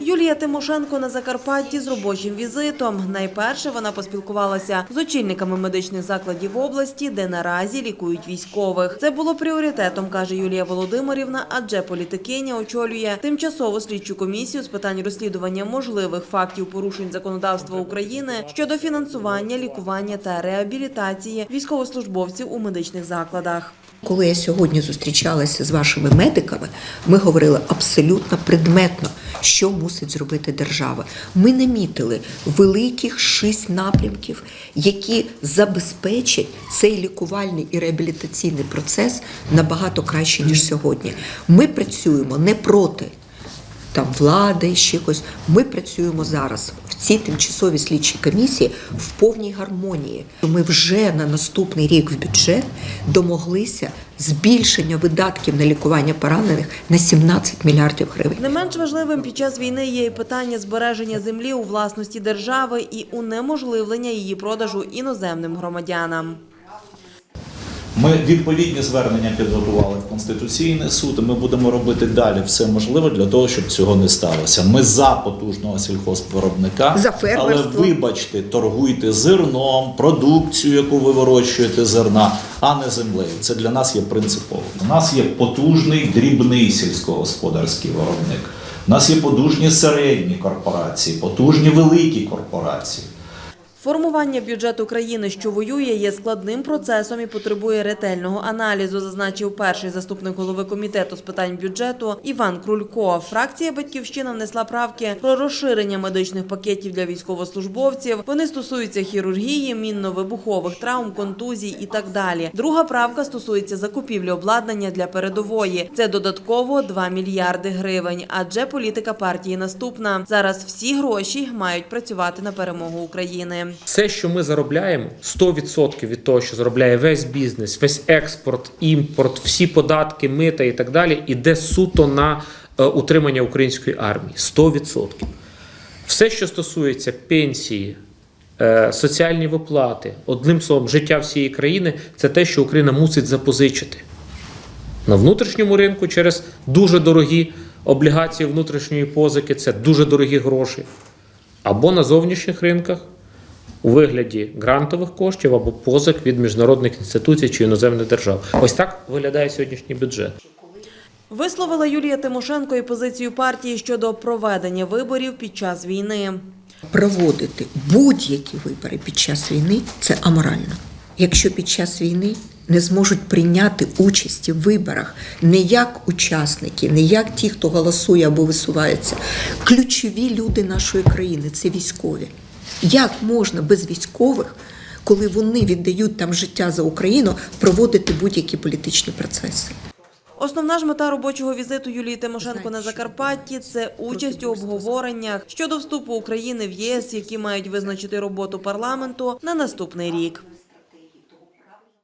Юлія Тимошенко на Закарпатті з робочим візитом. Найперше вона поспілкувалася з очільниками медичних закладів області, де наразі лікують військових. Це було пріоритетом, каже Юлія Володимирівна, адже політикиня очолює тимчасову слідчу комісію з питань розслідування можливих фактів порушень законодавства України щодо фінансування, лікування та реабілітації військовослужбовців у медичних закладах. Коли я сьогодні зустрічалася з вашими медиками, ми говорили абсолютно предметно, що мусить зробити держава. Ми намітили великих шість напрямків, які забезпечать цей лікувальний і реабілітаційний процес набагато краще ніж сьогодні. Ми працюємо не проти там влади, ще когось. Ми працюємо зараз в тимчасові слідчі комісії в повній гармонії. Ми вже на наступний рік в бюджет домоглися збільшення видатків на лікування поранених на 17 мільярдів гривень. Не менш важливим під час війни є і питання збереження землі у власності держави і унеможливлення її продажу іноземним громадянам. Ми відповідні звернення підготували в Конституційний суд. і Ми будемо робити далі все можливе для того, щоб цього не сталося. Ми за потужного сільхозвиробника, За але вибачте, торгуйте зерном, продукцію, яку ви вирощуєте зерна, а не землею. Це для нас є принципово. У нас є потужний дрібний сільськогосподарський виробник. У нас є потужні середні корпорації, потужні великі корпорації. Формування бюджету країни, що воює, є складним процесом і потребує ретельного аналізу, зазначив перший заступник голови комітету з питань бюджету Іван Крулько. Фракція Батьківщина внесла правки про розширення медичних пакетів для військовослужбовців. Вони стосуються хірургії, мінно-вибухових травм, контузій і так далі. Друга правка стосується закупівлі обладнання для передової. Це додатково 2 мільярди гривень. Адже політика партії наступна. Зараз всі гроші мають працювати на перемогу України. Все, що ми заробляємо, 100% від того, що заробляє весь бізнес, весь експорт, імпорт, всі податки, мита і так далі, іде суто на е, утримання української армії. 100%. Все, що стосується пенсії, е, соціальні виплати, одним словом, життя всієї країни, це те, що Україна мусить запозичити на внутрішньому ринку через дуже дорогі облігації внутрішньої позики, це дуже дорогі гроші, або на зовнішніх ринках у вигляді грантових коштів або позик від міжнародних інституцій чи іноземних держав. Ось так виглядає сьогоднішній бюджет. Висловила Юлія Тимошенко і позицію партії щодо проведення виборів під час війни. Проводити будь-які вибори під час війни це аморально. Якщо під час війни не зможуть прийняти участі в виборах не як учасники, не як ті, хто голосує або висувається, ключові люди нашої країни це військові. Як можна без військових, коли вони віддають там життя за Україну, проводити будь-які політичні процеси? Основна ж мета робочого візиту Юлії Тимошенко на Закарпатті це участь у обговореннях щодо вступу України в ЄС, які мають визначити роботу парламенту на наступний рік.